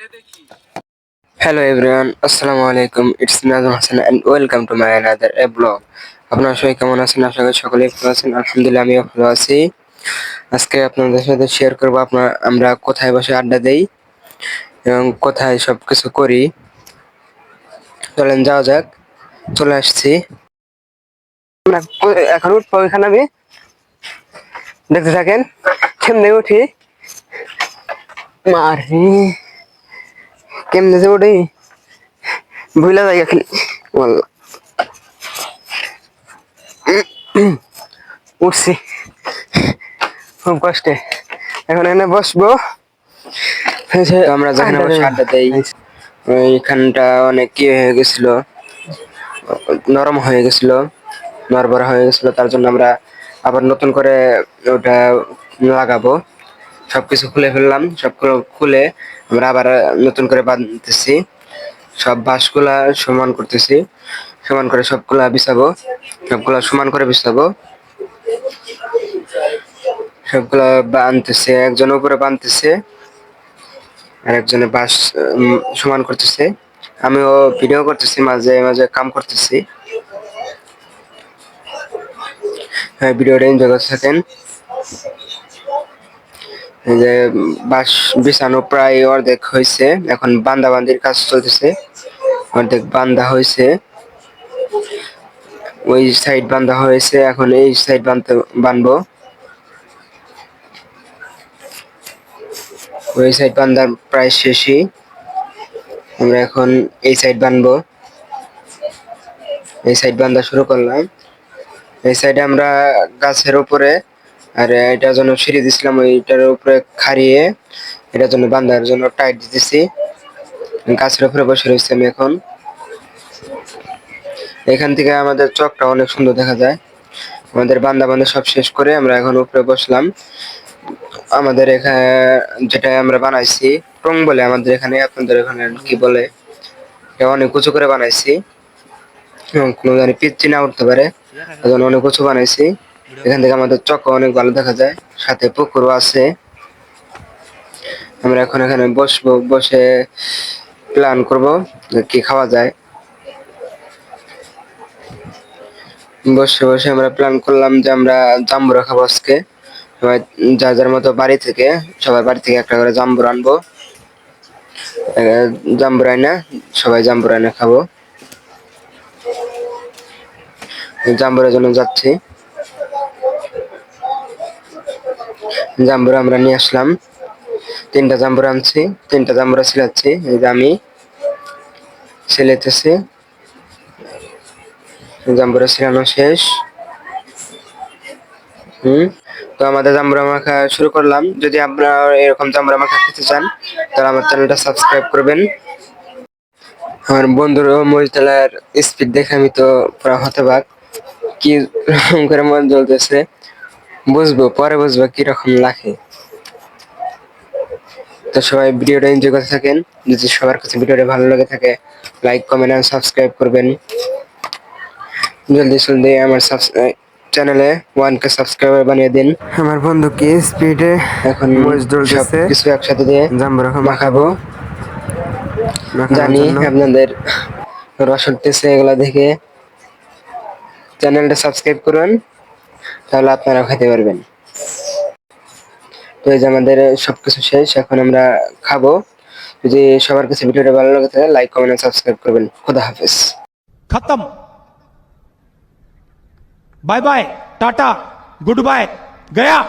Hello everyone, Assalamu alaikum. It's Nazim Hassan and welcome to my another a blog. আপনারা সবাই কেমন আছেন? আশা করি সকলেই ভালো আছেন। আলহামদুলিল্লাহ আমিও ভালো আছি। আজকে আপনাদের সাথে শেয়ার করব। আপনার আমরা কোথায় বসে আড্ডা দেই এবং কোথায় সব কিছু করি। চলেন যাওয়া যাক। চলে আসছি। এখন উঠবো এখানে আমি। দেখতে থাকেন কেমনে উঠি? মারি। কেমনে যে উঠি ভুলা জায়গা খালি। ওয়াল্লাহ। উঠছি। খুব কষ্টে। এখন এখানে বসবো। আমরা যেখানে আড্ডা বসে আড্ডা দেই ওইখানটা অনেক কি হয়ে গেছিল? নরম হয়ে গেছিল। নরবরা হয়ে গেছিল। তার জন্য আমরা আবার নতুন করে ওটা লাগাবো। সবকিছু খুলে ফেললাম সবগুলো খুলে আমরা আবার নতুন করে বাঁধতেছি। সব বাঁশগুলা সমান করতেছি সমান করে সবগুলা বিছাবো সবগুলা সমান করে বিছাবো। সবগুলা বানতেছে একজন উপরে বানতেছে আর একজনে উম, সমান করতেছে। আমিও ভিডিও করতেছি মাঝে মাঝে কাম করতেছি। হ্যাঁ ভিডিওটা এনজয় করতে থাকেন। যে বাঁশ বিছানো প্রায় অর্ধেক হয়েছে, এখন বান্দা বান্দির কাজ চলতেছে। অর্ধেক বান্ধা হয়েছে। ওই সাইড বান্ধা হয়েছে, এখন এই সাইড বানতে বানবো। ওই সাইড বান্ধার প্রায় শেষই। আমরা এখন এই সাইড বানবো। এই সাইড বান্ধা শুরু করলাম। এই সাইডে আমরা গাছের উপরে আর এটার জন্য সিঁড়ি দিছিলাম ওইটার উপরে খারিয়ে এটার জন্য বান্ধার জন্য টাইট দিতেছি। গাছের উপরে বসে রয়েছি আমি এখন। এখান থেকে আমাদের চকটা অনেক সুন্দর দেখা যায়। আমাদের বান্দা বান্ধা সব শেষ করে আমরা এখন উপরে বসলাম। আমাদের এখানে যেটা আমরা বানাইছি, টং বলে আমাদের এখানে, আপনাদের এখানে কি বলে? এটা অনেক উঁচু করে বানাইছি। কোনো জানি পিচ্ছি না উঠতে পারে। অনেক উঁচু বানাইছি। এখান থেকে আমাদের চক অনেক ভালো দেখা যায়। সাথে পুকুরও আছে। আমরা এখন এখানে বসবো, বসে প্ল্যান করব কি খাওয়া যায়। বসে বসে আমরা প্ল্যান করলাম যে আমরা জাম্বুরা খাব আজকে। সবাই যার মতো বাড়ি থেকে, সবার বাড়ি থেকে একটা করে জাম্বুর আনব। জাম্বুর আইনা, সবাই জাম্বুর আইনা খাব। জাম্বুরের জন্য যাচ্ছি। জাম্বুরা আমরা নিয়ে আসলাম। তিনটা জাম্বুরা আনছি, তিনটা জাম্বুরা ছিলাচ্ছি। এই যে আমি ছেলেতেছি। জাম্বুরা ছিলানো শেষ। হুম, তো আমাদের জাম্বুরা মাখা শুরু করলাম। যদি আপনারা এরকম জাম্বুরা মাখা খেতে চান, তাহলে আমার চ্যানেলটা সাবস্ক্রাইব করবেন। আমার বন্ধুর মরিতলার স্পিড দেখে আমি তো পুরো হতবাক। কি রকম করে মন জ্বলতেছে। বুঝব পরে বুঝব কীরকম লাগে। তো সবাই ভিডিওটা এনজয় করতে থাকেন। যদি সবার কাছে ভিডিওটা ভালো লাগে থাকে লাইক কমেন্ট আর সাবস্ক্রাইব করবেন। জলদি জলদি আমার চ্যানেলে ওয়ান কে সাবস্ক্রাইবার বানিয়ে দিন। আমার বন্ধু কি স্পিডে এখন কিছু একসাথে দিয়ে মাখাবো। জানি আপনাদের রস উঠতেছে এগুলা দেখে। চ্যানেলটা সাবস্ক্রাইব করুন। তাহলে আপনারাও খেতে পারবেন। তো এই যে আমাদের সব কিছু শেষ, এখন আমরা খাব। যদি সবার কাছে ভিডিওটা ভালো লাগে তাহলে লাইক কমেন্ট সাবস্ক্রাইব করবেন। খোদা হাফেজ। খতম। Bye bye tata good bye Gaya